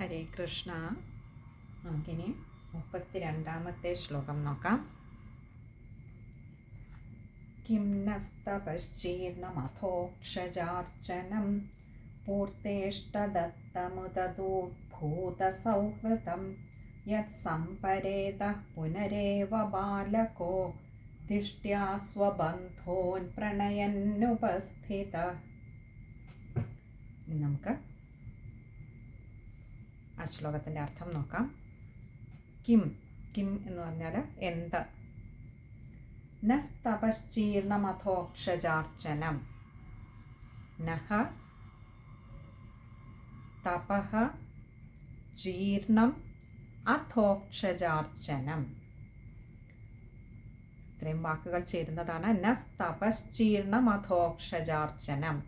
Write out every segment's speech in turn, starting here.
ഹരേ കൃഷ്ണ. നമുക്കിനി മുപ്പത്തി രണ്ടാമത്തെ ശ്ലോകം നോക്കാം. കിം നസ്തപശ്ചീർണമഥോക്ഷജാർച്ചനം പൂർത്തേഷ്ടദത്തമുദൂർഭൂതസൗഹൃദം യത് സംപരേത പുനരേവ ബാലകോ ദിഷ്ട്യാ സ്വബന്ധോൻ പ്രണയന്നുപസ്ഥിത നമുക്ക് ആ ശ്ലോകത്തിന്റെ അർത്ഥം നോക്കാം. കിം കിം എന്ന് പറഞ്ഞാൽ എന്ത്? നസ്തപശ്ചീർണമഥോക്ഷജാർച്ചനം നഹ തപഹ ജീർണം അഥോക്ഷജാർച്ചനം ഇത്രയും വാക്കുകൾ ചേരുന്നതാണ് നസ്തപശ്ചീർണമഥോക്ഷജാർച്ചനം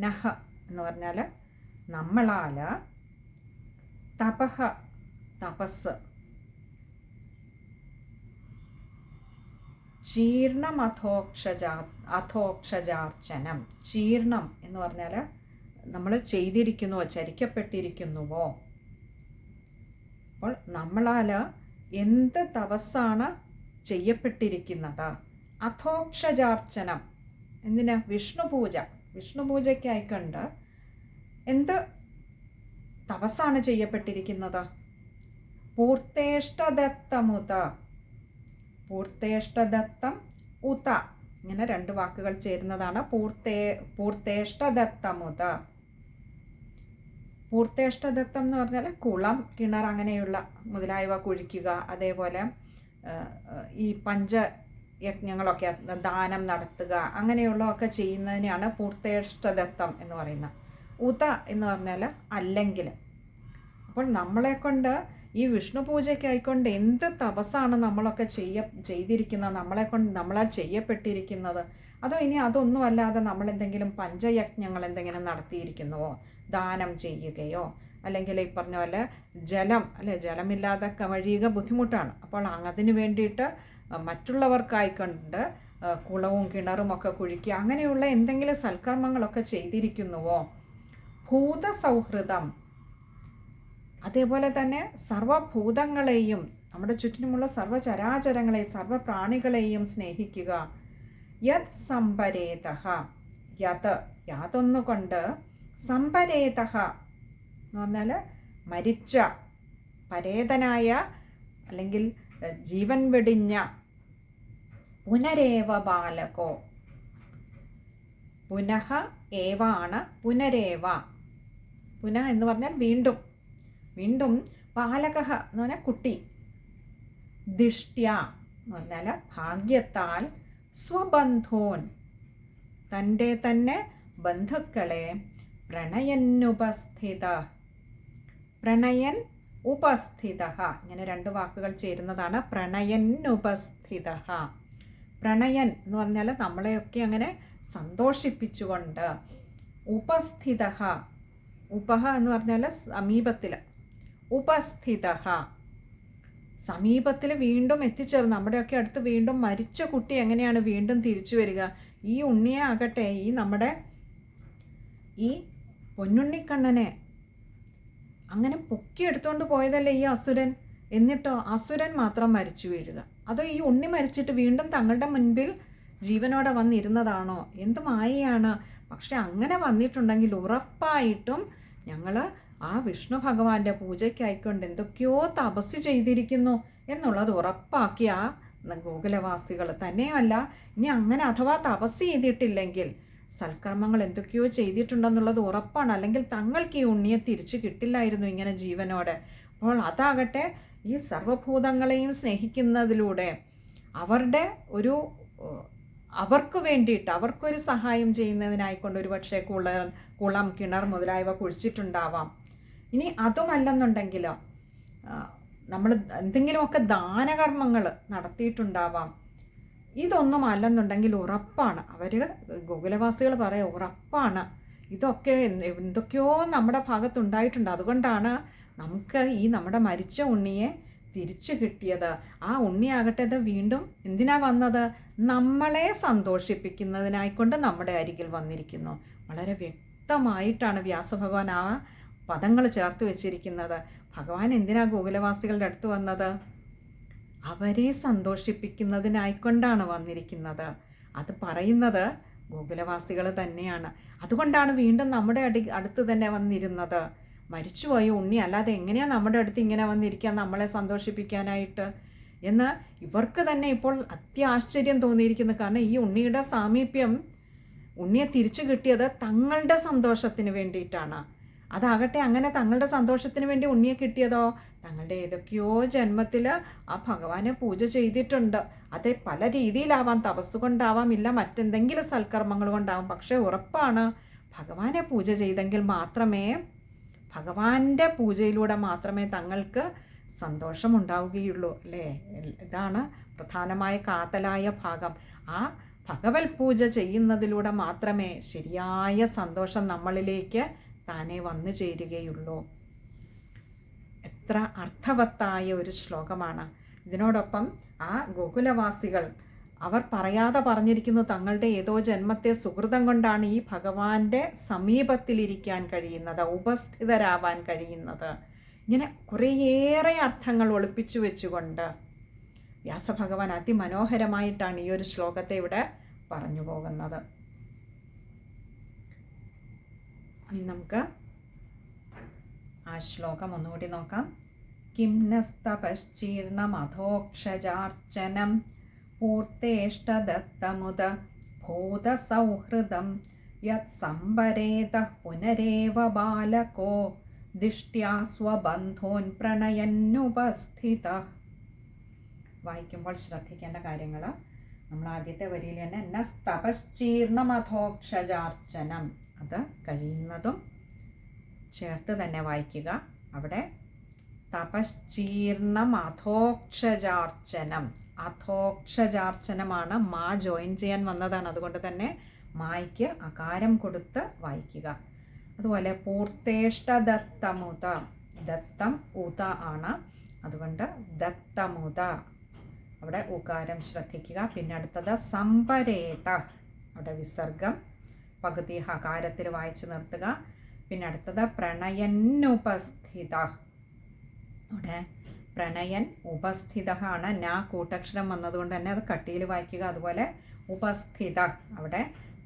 നഹ എന്ന് പറഞ്ഞാൽ നമ്മളാൽ തപഹ തപസ്. ചീർണം അഥോക്ഷജാ അഥോക്ഷജാർച്ചനം ചീർണം എന്ന് പറഞ്ഞാൽ നമ്മൾ ചെയ്തിരിക്കുന്നുവോ ചരിക്കപ്പെട്ടിരിക്കുന്നുവോ? അപ്പോൾ നമ്മളാൽ എന്ത് തപസ്സാണ് ചെയ്യപ്പെട്ടിരിക്കുന്നത്? അഥോക്ഷജാർച്ചനം എന്തിനാ? വിഷ്ണു പൂജ വിഷ്ണു പൂജയ്ക്കായിക്കൊണ്ട് എന്ത് തപസ്സാണ് ചെയ്യപ്പെട്ടിരിക്കുന്നത്. പൂർത്തേഷ്ടദത്തമുത. പൂർത്തേഷ്ടദത്തം ഉത. ഇങ്ങനെ രണ്ട് വാക്കുകൾ ചേരുന്നതാണ്. പൂർത്തേ പൂർത്തേഷ്ടദത്തമുത. പൂർത്തേഷ്ടദത്തം എന്ന് പറഞ്ഞാൽ കുളം കിണർ അങ്ങനെയുള്ള മുതലായവ കുഴിക്കുക. അതേപോലെ ഈ പഞ്ച യജ്ഞങ്ങളൊക്കെ ദാനം നടത്തുക അങ്ങനെയുള്ളതൊക്കെ ചെയ്യുന്നതിനെയാണ് പൂർത്തേഷ്ടദത്തം എന്ന് പറയുന്നത്. ഉത എന്ന് പറഞ്ഞാൽ അല്ലെങ്കിൽ. അപ്പോൾ നമ്മളെ കൊണ്ട് ഈ വിഷ്ണു പൂജയ്ക്കായിക്കൊണ്ട് എന്ത് തപസ്സാണ് നമ്മളൊക്കെ ചെയ്യ ചെയ്തിരിക്കുന്നത്? നമ്മളെ കൊണ്ട് നമ്മളാൽ ചെയ്യപ്പെട്ടിരിക്കുന്നത്? അതോ ഇനി അതൊന്നുമല്ലാതെ നമ്മൾ എന്തെങ്കിലും പഞ്ചയജ്ഞങ്ങൾ എന്തെങ്കിലും നടത്തിയിരിക്കുന്നുവോ? ദാനം ചെയ്യുകയോ? അല്ലെങ്കിൽ ഈ പറഞ്ഞ പോലെ ജലം അല്ലെ ജലമില്ലാതെ കഴിയുക ബുദ്ധിമുട്ടാണ്. അപ്പോൾ അതിന് വേണ്ടിയിട്ട് മറ്റുള്ളവർക്കായിക്കൊണ്ട് കുളവും കിണറും ഒക്കെ കുഴിക്കുക അങ്ങനെയുള്ള എന്തെങ്കിലും സൽക്കർമ്മങ്ങളൊക്കെ ചെയ്തിരിക്കുന്നുവോ? ഭൂതസൗഹൃദം. അതേപോലെ തന്നെ സർവഭൂതങ്ങളെയും നമ്മുടെ ചുറ്റിനുമുള്ള സർവചരാചരങ്ങളെ സർവപ്രാണികളെയും സ്നേഹിക്കുക. യത് സമ്പരേതഹ. യത് യാതൊന്നുകൊണ്ട് സമ്പരേതഹ എന്ന് പറഞ്ഞാൽ മരിച്ച പരേതനായ അല്ലെങ്കിൽ ജീവൻ വെടിഞ്ഞ പുനരേവ ബാലകോ. പുനഃ ഏവാണ് പുനരേവ. പുനഃ എന്ന് പറഞ്ഞാൽ വീണ്ടും. വീണ്ടും ബാലകഹ എന്ന് പറഞ്ഞാൽ കുട്ടി. ദിഷ്ട്യ എന്ന് പറഞ്ഞാൽ ഭാഗ്യത്താൽ സ്വബന്ധോൻ. തന്റെ തന്നെ ബന്ധുക്കളെ പ്രണയനുപസ്ഥിത. പ്രണയൻ ഉപസ്ഥിത. ഇങ്ങനെ രണ്ട് വാക്കുകൾ ചേരുന്നതാണ് പ്രണയനുപസ്ഥിത. പ്രണയൻ എന്ന് പറഞ്ഞാൽ നമ്മളെയൊക്കെ അങ്ങനെ സന്തോഷിപ്പിച്ചുകൊണ്ട്. ഉപസ്ഥിത. ഉപഹ എന്ന് പറഞ്ഞാൽ സമീപത്തിൽ ഉപസ്ഥിത സമീപത്തിൽ വീണ്ടും എത്തിച്ചേർന്ന്. നമ്മുടെയൊക്കെ അടുത്ത് വീണ്ടും മരിച്ച കുട്ടി എങ്ങനെയാണ് വീണ്ടും തിരിച്ചു വരിക? ഈ ഉണ്ണിയെ ആകട്ടെ ഈ നമ്മുടെ ഈ പൊന്നുണ്ണിക്കണ്ണനെ അങ്ങനെ പൊക്കിയെടുത്തുകൊണ്ട് പോയതല്ലേ ഈ അസുരൻ? എന്നിട്ടോ അസുരൻ മാത്രം മരിച്ചു വീഴുക. അതോ ഈ ഉണ്ണി മരിച്ചിട്ട് വീണ്ടും തങ്ങളുടെ മുൻപിൽ ജീവനോടെ വന്നിരുന്നതാണോ? എന്ത് മായയാണ്? പക്ഷെ അങ്ങനെ വന്നിട്ടുണ്ടെങ്കിൽ ഉറപ്പായിട്ടും ഞങ്ങൾ ആ വിഷ്ണു ഭഗവാന്റെ പൂജയ്ക്കായിക്കൊണ്ട് എന്തൊക്കെയോ തപസ് ചെയ്തിരിക്കുന്നു എന്നുള്ളത് ഉറപ്പാക്കിയ ഗോകുലവാസികൾ. തന്നെയല്ല ഇനി അങ്ങനെ അഥവാ തപസ് ചെയ്തിട്ടില്ലെങ്കിൽ സൽക്കർമ്മങ്ങൾ എന്തൊക്കെയോ ചെയ്തിട്ടുണ്ടെന്നുള്ളത് ഉറപ്പാണ്. അല്ലെങ്കിൽ തങ്ങൾക്ക് ഈ ഉണ്ണിയെ തിരിച്ചു കിട്ടില്ലായിരുന്നു ഇങ്ങനെ ജീവനോടെ. അപ്പോൾ അതാകട്ടെ ഈ സർവഭൂതങ്ങളെയും സ്നേഹിക്കുന്നതിലൂടെ അവരുടെ ഒരു അവർക്ക് വേണ്ടിയിട്ട് അവർക്കൊരു സഹായം ചെയ്യുന്നതിനായിക്കൊണ്ട് ഒരു പക്ഷേ കുള കുളം കിണർ മുതലായവ കുഴിച്ചിട്ടുണ്ടാവാം. ഇനി അതുമല്ലെന്നുണ്ടെങ്കിലോ നമ്മൾ എന്തെങ്കിലുമൊക്കെ ദാനകർമ്മങ്ങൾ നടത്തിയിട്ടുണ്ടാവാം. ഇതൊന്നും അല്ലെന്നുണ്ടെങ്കിൽ ഉറപ്പാണ്. അവർ ഗോകുലവാസികൾ പറയാം ഉറപ്പാണ്. ഇതൊക്കെ എന്തൊക്കെയോ നമ്മുടെ ഭാഗത്തുണ്ടായിട്ടുണ്ട്. അതുകൊണ്ടാണ് നമുക്ക് ഈ നമ്മുടെ മരിച്ച ഉണ്ണിയെ തിരിച്ചു കിട്ടിയത്. ആ ഉണ്ണിയാകട്ടെ അത് വീണ്ടും എന്തിനാ വന്നത്? നമ്മളെ സന്തോഷിപ്പിക്കുന്നതിനായിക്കൊണ്ട് നമ്മുടെ അരികിൽ വന്നിരിക്കുന്നു. വളരെ വ്യക്തമായിട്ടാണ് വ്യാസഭഗവാൻ ആ പദങ്ങൾ ചേർത്ത് വെച്ചിരിക്കുന്നത്. ഭഗവാൻ എന്തിനാ ഗോകുലവാസികളുടെ അടുത്ത് വന്നത്? അവരെ സന്തോഷിപ്പിക്കുന്നതിനായിക്കൊണ്ടാണ് വന്നിരിക്കുന്നത്. അത് പറയുന്നത് ഗോകുലവാസികൾ തന്നെയാണ്. അതുകൊണ്ടാണ് വീണ്ടും നമ്മുടെ അടി അടുത്ത് തന്നെ വന്നിരുന്നത്. മരിച്ചുപോയ ഉണ്ണി. അല്ലാതെ എങ്ങനെയാണ് നമ്മുടെ അടുത്ത് ഇങ്ങനെ വന്നിരിക്കുക നമ്മളെ സന്തോഷിപ്പിക്കാനായിട്ട്? എന്ന് ഇവർക്ക് തന്നെ ഇപ്പോൾ അത്യാശ്ചര്യം തോന്നിയിരിക്കുന്നു. കാരണം ഈ ഉണ്ണിയുടെ സാമീപ്യം ഉണ്ണിയെ തിരിച്ചു കിട്ടിയത് തങ്ങളുടെ സന്തോഷത്തിന് വേണ്ടിയിട്ടാണ്. അതാകട്ടെ അങ്ങനെ തങ്ങളുടെ സന്തോഷത്തിന് വേണ്ടി ഉണ്ണിയെ കിട്ടിയതോ? തങ്ങളുടെ ഏതൊക്കെയോ ജന്മത്തിൽ ആ ഭഗവാനെ പൂജ ചെയ്തിട്ടുണ്ട്. അത് പല രീതിയിലാവാം. തപസ് കൊണ്ടാവാം. ഇല്ല മറ്റെന്തെങ്കിലും സൽക്കർമ്മങ്ങൾ കൊണ്ടാവാം. പക്ഷേ ഉറപ്പാണ് ഭഗവാനെ പൂജ ചെയ്തെങ്കിൽ മാത്രമേ ഭഗവാന്റെ പൂജയിലൂടെ മാത്രമേ തങ്ങൾക്ക് സന്തോഷമുണ്ടാവുകയുള്ളൂ അല്ലേ? ഇതാണ് പ്രധാനമായ കാതലായ ഭാഗം. ആ ഭഗവത് പൂജ ചെയ്യുന്നതിലൂടെ മാത്രമേ ശരിയായ സന്തോഷം നമ്മളിലേക്ക് താനെ വന്നു ചേരുകയുള്ളൂ. എത്ര അർത്ഥവത്തായ ഒരു ശ്ലോകമാണ്. ഇതിനോടൊപ്പം ആ ഗോകുലവാസികൾ അവർ പറയാതെ പറഞ്ഞിരിക്കുന്നു തങ്ങളുടെ ഏതോ ജന്മത്തെ സുഹൃതം കൊണ്ടാണ് ഈ ഭഗവാന്റെ സമീപത്തിലിരിക്കാൻ കഴിയുന്നത് ഉപസ്ഥിതരാവാൻ കഴിയുന്നത്. ഇങ്ങനെ കുറേയേറെ അർത്ഥങ്ങൾ ഒളിപ്പിച്ചു വെച്ചുകൊണ്ട് വ്യാസഭഗവാൻ അതിമനോഹരമായിട്ടാണ് ഈ ഒരു ശ്ലോകത്തെ ഇവിടെ പറഞ്ഞു പോകുന്നത്. ഇനി നമുക്ക് ആ ശ്ലോകം ഒന്നുകൂടി നോക്കാം. കിം നസ്തപശ്ചീർണമധോക്ഷജാർച്ചനം പൂർത്തേഷ്ടദത്തമുദ ഭൂതസൗഹൃദം യത്സംവരേത പുനരേവ ബാലകോ ദിഷ്ട്യാ സ്വബന്ധോൻ പ്രണയന്നുപസ്ഥിത. വായിക്കുമ്പോൾ ശ്രദ്ധിക്കേണ്ട കാര്യങ്ങൾ നമ്മൾ ആദ്യത്തെ വരിയിൽ തന്നെ നസ്തപശ്ചീർണമധോക്ഷജാർച്ചനം അത് കഴിയുന്നതും ചേർത്ത് തന്നെ വായിക്കുക. അവിടെ തപശ്ചീർണം അധോക്ഷജാർച്ചനം അധോക്ഷജാർച്ചനമാണ് മാ ജോയിൻ ചെയ്യാൻ വന്നതാണ്. അതുകൊണ്ട് തന്നെ മായ്ക്ക് അകാരം കൊടുത്ത് വായിക്കുക. അതുപോലെ പൂർത്തേഷ്ടദത്തമുത ദത്തം ഉത ആണ്. അതുകൊണ്ട് ദത്തമുത അവിടെ ഉകാരം ശ്രദ്ധിക്കുക. പിന്നെ അടുത്തത് സമ്പരേത. അവിടെ വിസർഗം. പകുതി ഹകാരത്തിൽ വായിച്ചു നിർത്തുക. പിന്നെ അടുത്തത് പ്രണയന്നുപസ്ഥിത. അവിടെ പ്രണയൻ ഉപസ്ഥിത ആണ് നാ കൂട്ടക്ഷരം വന്നതുകൊണ്ട് തന്നെ അത് കട്ടിയിൽ വായിക്കുക അതുപോലെ ഉപസ്ഥിത. അവിടെ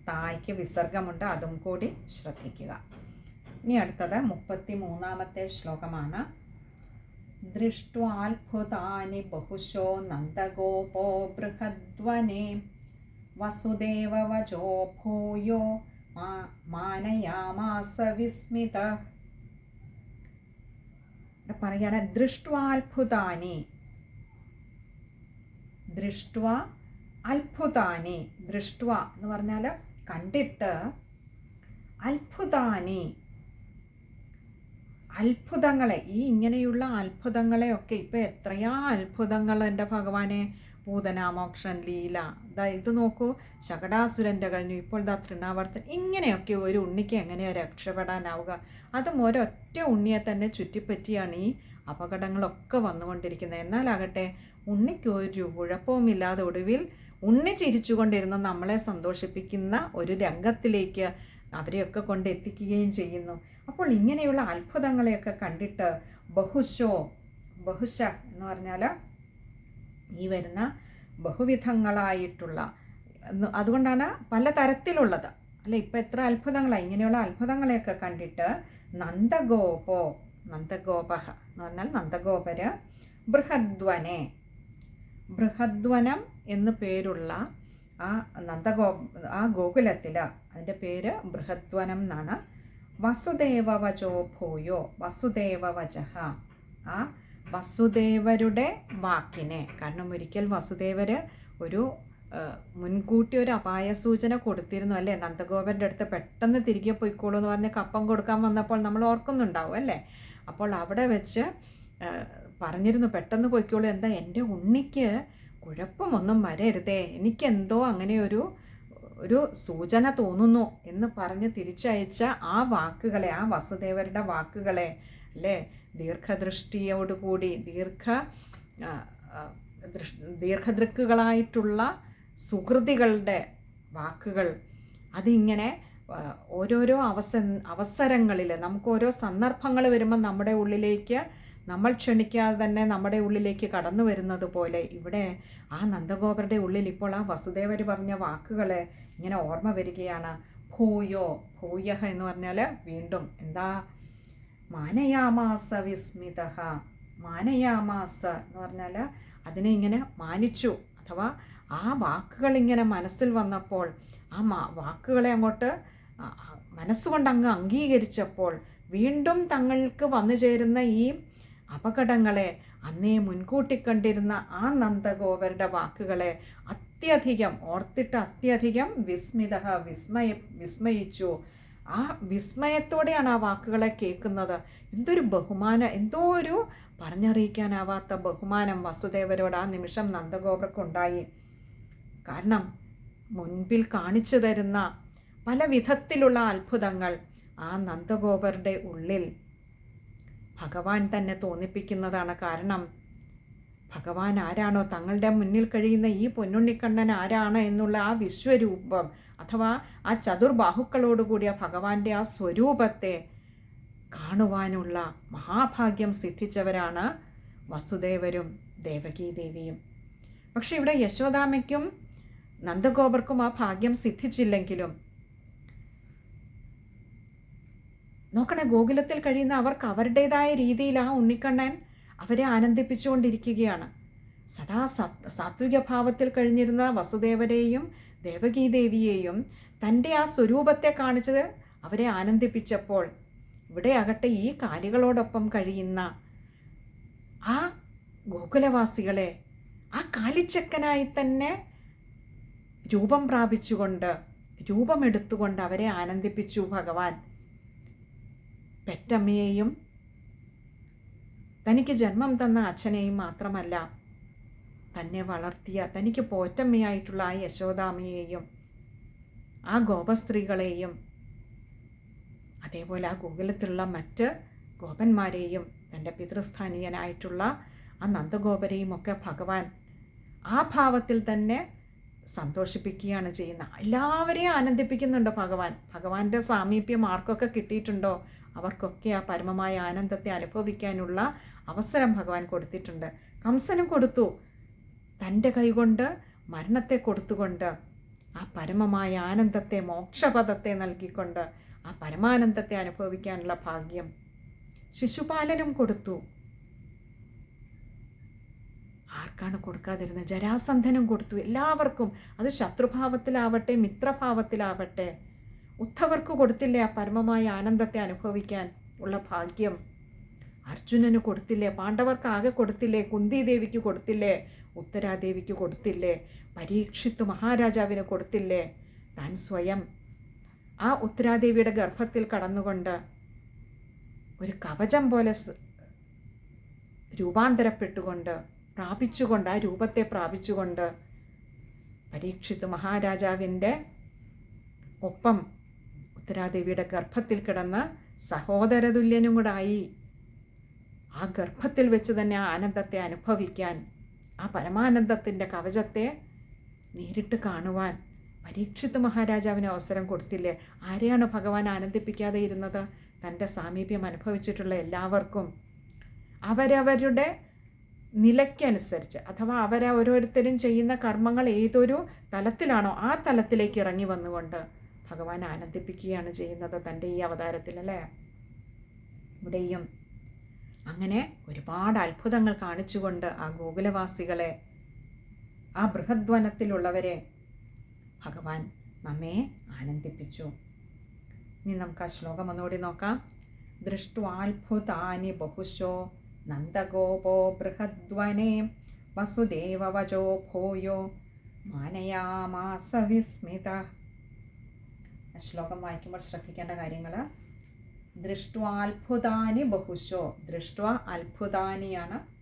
തായ്ക്ക് വിസർഗമുണ്ട് അതും കൂടി ശ്രദ്ധിക്കുക. ഇനി അടുത്തത് മുപ്പത്തി മൂന്നാമത്തെ ശ്ലോകമാണ്. ദൃഷ്ട്വാത്ഭുതാനി ബഹുശോ നന്ദഗോപോ ബൃഹദ്വനെ വസുദേവവചോ ഭൂയോ മാനയാമാസ വിസ്മിത. പറയാണ് ദൃഷ്ട്വാത്ഭുതാനി. ദൃഷ്ട അത്ഭുതാനി. ദൃഷ്ട എന്ന് പറഞ്ഞാൽ കണ്ടിട്ട്. അത്ഭുതാനി. അത്ഭുതങ്ങളെ ഈ ഇങ്ങനെയുള്ള അത്ഭുതങ്ങളെയൊക്കെ ഇപ്പം എത്രയാ അത്ഭുതങ്ങൾ എന്റെ ഭഗവാനെ? പൂതനാമോക്ഷൻ ലീല. ദാ ഇത് നോക്കൂ. ശകടാസുരന്റെ കഴിഞ്ഞു. ഇപ്പോൾ ദാ തൃണാവർത്തൻ. ഇങ്ങനെയൊക്കെ ഒരു ഉണ്ണിക്ക് എങ്ങനെയാണ് രക്ഷപ്പെടാനാവുക? അതും ഒരൊറ്റ ഉണ്ണിയെ തന്നെ ചുറ്റിപ്പറ്റിയാണ് ഈ അപകടങ്ങളൊക്കെ വന്നുകൊണ്ടിരിക്കുന്നത്. എന്നാലാകട്ടെ ഉണ്ണിക്ക് ഒരു കുഴപ്പവുമില്ലാതെ ഒടുവിൽ ഉണ്ണി ചിരിച്ചുകൊണ്ടിരുന്ന നമ്മളെ സന്തോഷിപ്പിക്കുന്ന ഒരു രംഗത്തിലേക്ക് അവരെയൊക്കെ കൊണ്ട് എത്തിക്കുകയും ചെയ്യുന്നു. അപ്പോൾ ഇങ്ങനെയുള്ള അത്ഭുതങ്ങളെയൊക്കെ കണ്ടിട്ട് ബഹുശോ ബഹുശ എന്ന് പറഞ്ഞാൽ ഈ വരുന്ന ബഹുവിധങ്ങളായിട്ടുള്ള അതുകൊണ്ടാണ് പല തരത്തിലുള്ളത് അല്ല ഇപ്പം എത്ര അത്ഭുതങ്ങളാണ് ഇങ്ങനെയുള്ള അത്ഭുതങ്ങളെയൊക്കെ കണ്ടിട്ട് നന്ദഗോപോ നന്ദഗോപഹ എന്ന് പറഞ്ഞാൽ നന്ദഗോപര് ബൃഹദ്വനെ ബൃഹദ്വനം എന്ന് പേരുള്ള ആ നന്ദഗോ ആ ഗോകുലത്തിൽ അതിന്റെ പേര് ബൃഹദ്വനം എന്നാണ്. വസുദേവവചോ ഭൂയോ വസുദേവവചഹ ആ വസുദേവരുടെ വാക്കിനെ. കാരണം ഒരിക്കൽ വസുദേവർ ഒരു മുൻകൂട്ടി ഒരു അപായ സൂചന കൊടുത്തിരുന്നു അല്ലേ? നന്ദഗോപരുടെ അടുത്ത് പെട്ടെന്ന് തിരികെ പോയിക്കോളൂ എന്ന് പറഞ്ഞ് കപ്പം കൊടുക്കാൻ വന്നപ്പോൾ നമ്മൾ ഓർക്കുന്നുണ്ടാവും അല്ലേ? അപ്പോൾ അവിടെ വെച്ച് പറഞ്ഞിരുന്നു പെട്ടെന്ന് പോയിക്കോളൂ. എന്താ എന്റെ ഉണ്ണിക്ക് കുഴപ്പമൊന്നും വരരുതേ. എനിക്കെന്തോ അങ്ങനെ ഒരു ഒരു സൂചന തോന്നുന്നു എന്ന് പറഞ്ഞ് തിരിച്ചയച്ച ആ വാക്കുകളെ ആ വസുദേവരുടെ വാക്കുകളെ അല്ലേ? ദീർഘദൃഷ്ടിയോടുകൂടി ദീർഘ ദീർഘദൃക്കുകളായിട്ടുള്ള സുഹൃതികളുടെ വാക്കുകൾ അതിങ്ങനെ ഓരോരോ അവസ അവസരങ്ങളിൽ നമുക്ക് ഓരോ സന്ദർഭങ്ങൾ വരുമ്പോൾ നമ്മുടെ ഉള്ളിലേക്ക് നമ്മൾ ക്ഷണിക്കാതെ തന്നെ നമ്മുടെ ഉള്ളിലേക്ക് കടന്നു വരുന്നത് പോലെ ഇവിടെ ആ നന്ദഗോപരുടെ ഉള്ളിൽ ഇപ്പോൾ ആ വസുദേവർ പറഞ്ഞ വാക്കുകൾ ഇങ്ങനെ ഓർമ്മ വരികയാണ്. ഭൂയോ ഭൂയഹ എന്ന് പറഞ്ഞാൽ വീണ്ടും എന്താ മാനയാമാസ വിസ്മിത മാനയാമാസ എന്ന് പറഞ്ഞാൽ അതിനെ ഇങ്ങനെ മാനിച്ചു. അഥവാ ആ വാക്കുകൾ ഇങ്ങനെ മനസ്സിൽ വന്നപ്പോൾ ആ മാ വാക്കുകളെ അങ്ങോട്ട് മനസ്സുകൊണ്ട് അങ്ങ് അംഗീകരിച്ചപ്പോൾ വീണ്ടും തങ്ങൾക്ക് വന്നു ചേരുന്ന ഈ അപകടങ്ങളെ അന്നേ മുൻകൂട്ടി കണ്ടിരുന്ന ആ നന്ദഗോപരുടെ വാക്കുകളെ അത്യധികം ഓർത്തിട്ട് അത്യധികം വിസ്മിത വിസ്മയ വിസ്മയിച്ചു. ആ വിസ്മയത്തോടെയാണ് ആ വാക്കുകളെ കേൾക്കുന്നത്. എന്തൊരു ബഹുമാനം എന്തോ ഒരു പറഞ്ഞറിയിക്കാനാവാത്ത ബഹുമാനം വസുദേവരോട് ആ നിമിഷം നന്ദഗോപർക്കുണ്ടായി. കാരണം മുൻപിൽ കാണിച്ചു തരുന്ന പല വിധത്തിലുള്ള അത്ഭുതങ്ങൾ ആ നന്ദഗോപരുടെ ഉള്ളിൽ ഭഗവാൻ തന്നെ തോന്നിപ്പിക്കുന്നതാണ് കാരണം. ഭഗവാൻ ആരാണോ? തങ്ങളുടെ മുന്നിൽ കഴിയുന്ന ഈ പൊന്നുണ്ണിക്കണ്ണൻ ആരാണ് എന്നുള്ള ആ വിശ്വരൂപം അഥവാ ആ ചതുർബാഹുക്കളോടുകൂടിയ ഭഗവാന്റെ ആ സ്വരൂപത്തെ കാണുവാനുള്ള മഹാഭാഗ്യം സിദ്ധിച്ചവരാണ് വസുദേവരും ദേവകീദേവിയും. പക്ഷെ ഇവിടെ യശോദാമയ്ക്കും നന്ദഗോപർക്കും ആ ഭാഗ്യം സിദ്ധിച്ചില്ലെങ്കിലും നോക്കണേ ഗോകുലത്തിൽ കഴിയുന്ന അവർക്ക് അവരുടേതായ രീതിയിൽ ആ ഉണ്ണിക്കണ്ണൻ അവരെ ആനന്ദിപ്പിച്ചുകൊണ്ടിരിക്കുകയാണ്. സദാ സത് സാത്വിക ഭാവത്തിൽ കഴിഞ്ഞിരുന്ന വസുദേവരെയും ദേവകീദേവിയെയും തന്റെ ആ സ്വരൂപത്തെ കാണിച്ചത് അവരെ ആനന്ദിപ്പിച്ചപ്പോൾ ഇവിടെ ആകട്ടെ ഈ കാലികളോടൊപ്പം കഴിയുന്ന ആ ഗോകുലവാസികളെ ആ കാലിച്ചക്കനായി തന്നെ രൂപം പ്രാപിച്ചുകൊണ്ട് രൂപമെടുത്തുകൊണ്ട് അവരെ ആനന്ദിപ്പിച്ചു ഭഗവാൻ. പെറ്റമ്മയെയും തനിക്ക് ജന്മം തന്ന അച്ഛനെയും മാത്രമല്ല തന്നെ വളർത്തിയ തനിക്ക് പോറ്റമ്മയായിട്ടുള്ള ആ യശോദാമയെയും ആ ഗോപസ്ത്രീകളെയും അതേപോലെ ആ ഗോകുലത്തിലുള്ള മറ്റ് ഗോപന്മാരെയും തന്റെ പിതൃസ്ഥാനീയനായിട്ടുള്ള ആ നന്ദഗോപരെയും ഒക്കെ ഭഗവാൻ ആ ഭാവത്തിൽ തന്നെ സന്തോഷിപ്പിക്കുകയാണ് ചെയ്യുന്നത്. എല്ലാവരെയും ആനന്ദിപ്പിക്കുന്നുണ്ട് ഭഗവാൻ. ഭഗവാന്റെ സാമീപ്യം ആർക്കൊക്കെ കിട്ടിയിട്ടുണ്ടോ? അവർക്കൊക്കെ ആ പരമമായ ആനന്ദത്തെ അനുഭവിക്കാനുള്ള അവസരം ഭഗവാൻ കൊടുത്തിട്ടുണ്ട്. കംസനും കൊടുത്തു. തന്റെ കൈകൊണ്ട് മരണത്തെ കൊടുത്തുകൊണ്ട് ആ പരമമായ ആനന്ദത്തെ മോക്ഷപദത്തെ നൽകിക്കൊണ്ട് ആ പരമാനന്ദത്തെ അനുഭവിക്കാനുള്ള ഭാഗ്യം ശിശുപാലനും കൊടുത്തു. ആർക്കാണ് കൊടുക്കാതിരുന്നത്? ജരാസന്ധനും കൊടുത്തു. എല്ലാവർക്കും. അത് ശത്രുഭാവത്തിലാവട്ടെ മിത്രഭാവത്തിലാവട്ടെ ഉദ്ധവർക്ക് കൊടുത്തില്ലേ ആ പരമമായ ആനന്ദത്തെ അനുഭവിക്കാൻ ഉള്ള ഭാഗ്യം? അർജുനന് കൊടുത്തില്ലേ? പാണ്ഡവർക്ക് ആകെ കൊടുത്തില്ലേ? കുന്തിദേവിക്ക് കൊടുത്തില്ലേ? ഉത്തരാദേവിക്ക് കൊടുത്തില്ലേ? പരീക്ഷിത്ത് മഹാരാജാവിന് കൊടുത്തില്ലേ? താൻ സ്വയം ആ ഉത്തരാദേവിയുടെ ഗർഭത്തിൽ കടന്നുകൊണ്ട് ഒരു കവചം പോലെ രൂപാന്തരപ്പെട്ടുകൊണ്ട് പ്രാപിച്ചുകൊണ്ട് ആ രൂപത്തെ പ്രാപിച്ചുകൊണ്ട് പരീക്ഷിത്ത് മഹാരാജാവിന്റെ ഒപ്പം ഉത്തരാദേവിയുടെ ഗർഭത്തിൽ കിടന്ന സഹോദരതുല്യനും കൂടായി ആ ഗർഭത്തിൽ വെച്ച് തന്നെ ആ ആനന്ദത്തെ അനുഭവിക്കാൻ ആ പരമാനന്ദത്തിന്റെ കവചത്തെ നേരിട്ട് കാണുവാൻ പരീക്ഷിത് മഹാരാജാവിന് അവസരം കൊടുത്തില്ലേ? ആരെയാണ് ഭഗവാൻ ആനന്ദിപ്പിക്കാതെ ഇരുന്നത്? തന്റെ സാമീപ്യം അനുഭവിച്ചിട്ടുള്ള എല്ലാവർക്കും അവരവരുടെ നിലയ്ക്കനുസരിച്ച് അഥവാ ഓരോരുത്തരും ചെയ്യുന്ന കർമ്മങ്ങൾ ഏതൊരു തലത്തിലാണോ ആ തലത്തിലേക്ക് ഇറങ്ങി വന്നുകൊണ്ട് ഭഗവാൻ ആനന്ദിപ്പിക്കുകയാണ് ചെയ്യുന്നത് തന്റെ ഈ അവതാരത്തിൽ അല്ലേ? ഇവിടെയും അങ്ങനെ ഒരുപാട് അത്ഭുതങ്ങൾ കാണിച്ചുകൊണ്ട് ആ ഗോകുലവാസികളെ ആ ബൃഹദ്വനത്തിലുള്ളവരെ ഭഗവാൻ നന്നേ ആനന്ദിപ്പിച്ചു. ഇനി നമുക്ക് ആ ശ്ലോകം ഒന്നുകൂടി നോക്കാം. ദൃഷ്ട്വാത്ഭുതാനി ബഹുശോ നന്ദഗോപോ ബൃഹദ്വനേ വസുദേവവചോ ഭൂയോ മാനയാമാസ വിസ്മിത. ആ ശ്ലോകം വായിക്കുമ്പോൾ ശ്രദ്ധിക്കേണ്ട കാര്യങ്ങൾ ദൃഷ്ട്വാത്ഭുതാനി ബഹുശോ. ദൃഷ്ട അത്ഭുതാനിയാണ്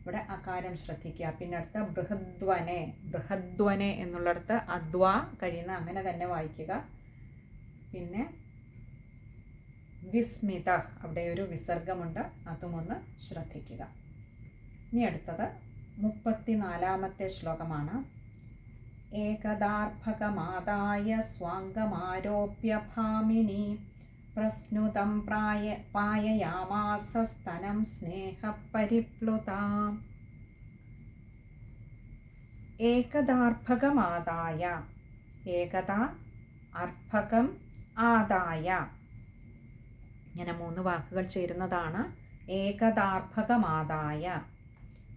ഇവിടെ അകാരം ശ്രദ്ധിക്കുക. പിന്നെ അടുത്ത ബൃഹദ്വനെ. ബൃഹദ്വനെ എന്നുള്ളിടത്ത് അദ്വ കഴിയുന്ന അങ്ങനെ തന്നെ വായിക്കുക. പിന്നെ വിസ്മിത. അവിടെ ഒരു വിസർഗമുണ്ട്. അതുമൊന്ന് ശ്രദ്ധിക്കുക. ഇനി അടുത്തത് മുപ്പത്തിനാലാമത്തെ ശ്ലോകമാണ്. ഏകദാർഭകമാതായ സ്വാംഗമാരോപ്യ ഭാമിനി പ്രസ്നുതം പ്രായ പായയാമാസ സ്തനം സ്നേഹപരിപ്ലുതാം. ഏകദാർഭകമാതായ ഏകത അർഭകം ആദായ. ഇങ്ങനെ മൂന്ന് വാക്കുകൾ ചേരുന്നതാണ് ഏകദാർഭകമാദായ.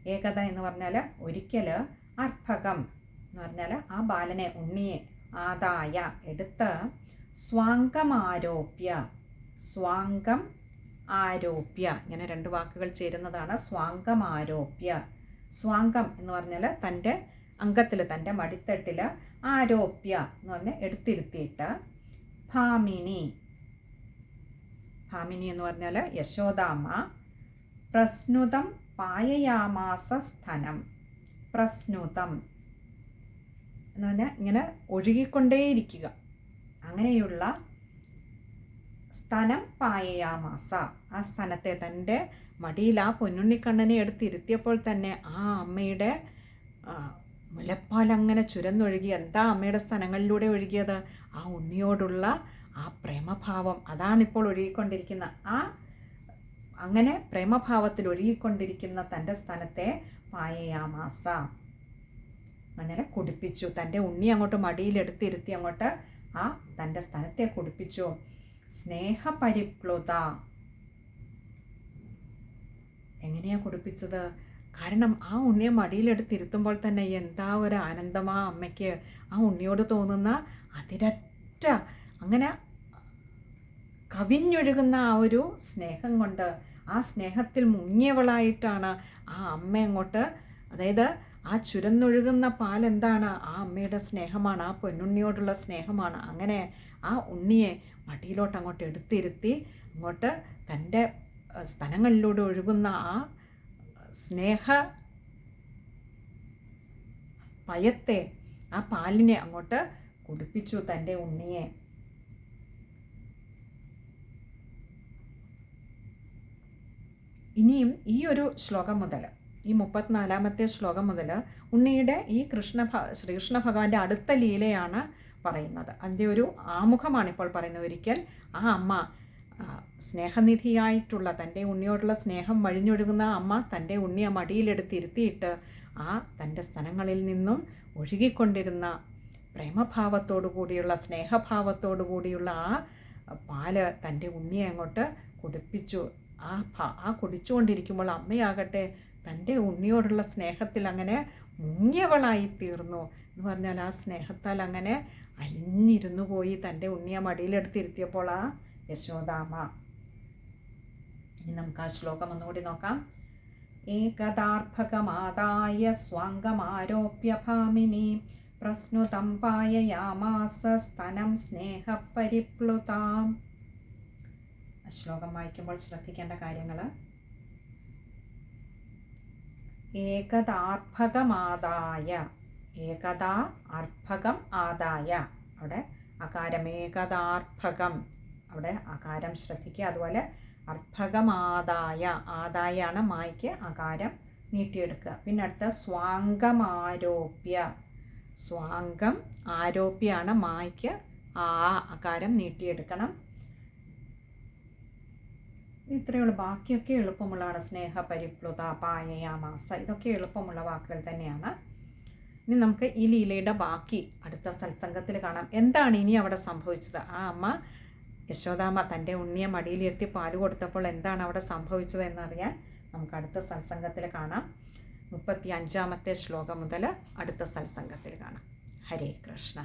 ഏകത എന്ന് പറഞ്ഞാൽ ഒരിക്കൽ അർഭകം എന്ന് പറഞ്ഞാൽ ആ ബാലനെ ഉണ്ണിയെ ആദായ എടുത്ത് സ്വാങ്കമാരോപ്യ സ്വാങ്കം ആരോപ്യ. ഇങ്ങനെ രണ്ട് വാക്കുകൾ ചേരുന്നതാണ് സ്വാങ്കമാരോപ്യ സ്വാങ്കം എന്ന് പറഞ്ഞാൽ തന്റെ അംഗത്തിൽ തന്റെ മടിത്തട്ടിൽ ആരോപ്യ എന്ന് പറഞ്ഞാൽ എടുത്തിരുത്തിയിട്ട് ഭാമിനി. ഭാമിനി എന്ന് പറഞ്ഞാൽ യശോദാമ്മ. പ്രസ്നുതം പായയാമാസ സ്ഥനം പ്രസ്നുതം എന്ന് പറഞ്ഞാൽ ഇങ്ങനെ ഒഴുകിക്കൊണ്ടേയിരിക്കുക. അങ്ങനെയുള്ള സ്ഥനം പായയാമാസ. ആ സ്ഥലത്തെ തന്റെ മടിയിൽ ആ പൊന്നുണ്ണിക്കണ്ണനെ എടുത്തിരുത്തിയപ്പോൾ തന്നെ ആ അമ്മയുടെ മുലപ്പാൽ അങ്ങനെ ചുരന്നൊഴുകി. എന്താ അമ്മയുടെ സ്ഥലങ്ങളിലൂടെ ഒഴുകിയത്? ആ ഉണ്ണിയോടുള്ള ആ പ്രേമഭാവം. അതാണിപ്പോൾ ഒഴുകിക്കൊണ്ടിരിക്കുന്ന ആ അങ്ങനെ പ്രേമഭാവത്തിൽ ഒഴുകിക്കൊണ്ടിരിക്കുന്ന തന്റെ സ്ഥാനത്തെ പായയാമാസ. അങ്ങനെ കുടിപ്പിച്ചു. തന്റെ ഉണ്ണി അങ്ങോട്ട് മടിയിലെടുത്തിരുത്തി അങ്ങോട്ട് ആ തന്റെ സ്ഥലത്തെ കുടിപ്പിച്ചു. സ്നേഹപരിപ്ലുത. എങ്ങനെയാ കുടിപ്പിച്ചത്? കാരണം ആ ഉണ്ണിയെ മടിയിലെടുത്തിരുത്തുമ്പോൾ തന്നെ എന്താ ഒരു ആനന്ദമാ അമ്മയ്ക്ക്. ആ ഉണ്ണിയോട് തോന്നുന്ന അതിരറ്റ അങ്ങനെ കവിഞ്ഞൊഴുകുന്ന ആ ഒരു സ്നേഹം കൊണ്ട് ആ സ്നേഹത്തിൽ മുങ്ങിയവളായിട്ടാണ് ആ അമ്മ അങ്ങോട്ട് അതായത് ആ ചുരന്നൊഴുകുന്ന പാൽ എന്താണ്? ആ അമ്മയുടെ സ്നേഹമാണ് ആ പൊന്നുണ്ണിയോടുള്ള സ്നേഹമാണ്. അങ്ങനെ ആ ഉണ്ണിയെ മടിയിലോട്ട് അങ്ങോട്ട് എടുത്തിരുത്തി അങ്ങോട്ട് തന്റെ സ്ഥലങ്ങളിലൂടെ ഒഴുകുന്ന ആ സ്നേഹ പയത്തെ ആ പാലിനെ അങ്ങോട്ട് കുടിപ്പിച്ചു തന്റെ ഉണ്ണിയെ. ഇനിയും ഈ ഒരു ശ്ലോകം മുതൽ ഈ മുപ്പത്തിനാലാമത്തെ ശ്ലോകം മുതൽ ഉണ്ണിയുടെ ഈ കൃഷ്ണ ശ്രീകൃഷ്ണ ഭഗവാന്റെ അടുത്ത ലീലയാണ് പറയുന്നത്. അതിന്റെ ഒരു ആമുഖമാണ് ഇപ്പോൾ പറയുന്നത്. ഒരിക്കൽ ആ അമ്മ സ്നേഹനിധിയായിട്ടുള്ള തന്റെ ഉണ്ണിയോടുള്ള സ്നേഹം വഴിഞ്ഞൊഴുകുന്ന അമ്മ തന്റെ ഉണ്ണിയെ മടിയിലെടുത്തിരുത്തിയിട്ട് ആ തന്റെ സ്ഥലങ്ങളിൽ നിന്നും ഒഴുകിക്കൊണ്ടിരുന്ന പ്രേമഭാവത്തോടു കൂടിയുള്ള സ്നേഹഭാവത്തോടു കൂടിയുള്ള ആ പാൽ തന്റെ ഉണ്ണിയെ അങ്ങോട്ട് കുടിപ്പിച്ചു. ആ ആ കുടിച്ചുകൊണ്ടിരിക്കുമ്പോൾ അമ്മയാകട്ടെ തന്റെ ഉണ്ണിയോടുള്ള സ്നേഹത്തിൽ അങ്ങനെ മുങ്ങിയവളായി തീർന്നു എന്ന് പറഞ്ഞാൽ ആ സ്നേഹത്താൽ അങ്ങനെ അലിഞ്ഞിരുന്നു പോയി തന്റെ ഉണ്ണിയെ മടിയിലെടുത്തിരുത്തിയപ്പോൾ ആ യശോദാമ. ഇനി നമുക്ക് ആ ശ്ലോകം ഒന്നുകൂടി നോക്കാം. ഏകദാർഭകമാതായ സ്വാംഗമാരോപ്യ ഭാമിനി പ്രസ്നുതം പായയാമാസ സ്തനം സ്നേഹപരിപ്ലുതാം. ശ്ലോകം വായിക്കുമ്പോൾ ശ്രദ്ധിക്കേണ്ട കാര്യങ്ങൾ ഏകദാർഭകമാതായ ഏകദാ അർഭകം ആദായ അവിടെ അകാരം ഏകദാർഭകം അവിടെ അകാരം ശ്രദ്ധിക്കുക. അതുപോലെ അർഭകമാദായ. ആദായാണ് മായ്ക്ക് അകാരം നീട്ടിയെടുക്കുക. പിന്നെ അടുത്ത സ്വാംഗമാരോപ്യ. സ്വാംഗം ആരോപ്യാണ് മായ്ക്ക് ആ അകാരം നീട്ടിയെടുക്കണം. ഇത്രയേ ഉള്ളൂ. ബാക്കിയൊക്കെ എളുപ്പമുള്ളതാണ്. സ്നേഹ പരിപ്ലുത പായയാമാസ ഇതൊക്കെ എളുപ്പമുള്ള വാക്കുകൾ തന്നെയാണ്. ഇനി നമുക്ക് ഈ ലീലയുടെ ബാക്കി അടുത്ത സത്സംഗത്തിൽ കാണാം. എന്താണ് ഇനി അവിടെ സംഭവിച്ചത്? ആ അമ്മ യശോദാമ്മ തന്റെ ഉണ്ണിയെ മടിയിലിരുത്തി പാൽ കൊടുത്തപ്പോൾ എന്താണ് അവിടെ സംഭവിച്ചത് എന്നറിയാൻ നമുക്ക് അടുത്ത സത്സംഗത്തിൽ കാണാം. മുപ്പത്തി അഞ്ചാമത്തെ ശ്ലോകം മുതൽ അടുത്ത സത്സംഗത്തിൽ കാണാം. ഹരേ കൃഷ്ണ.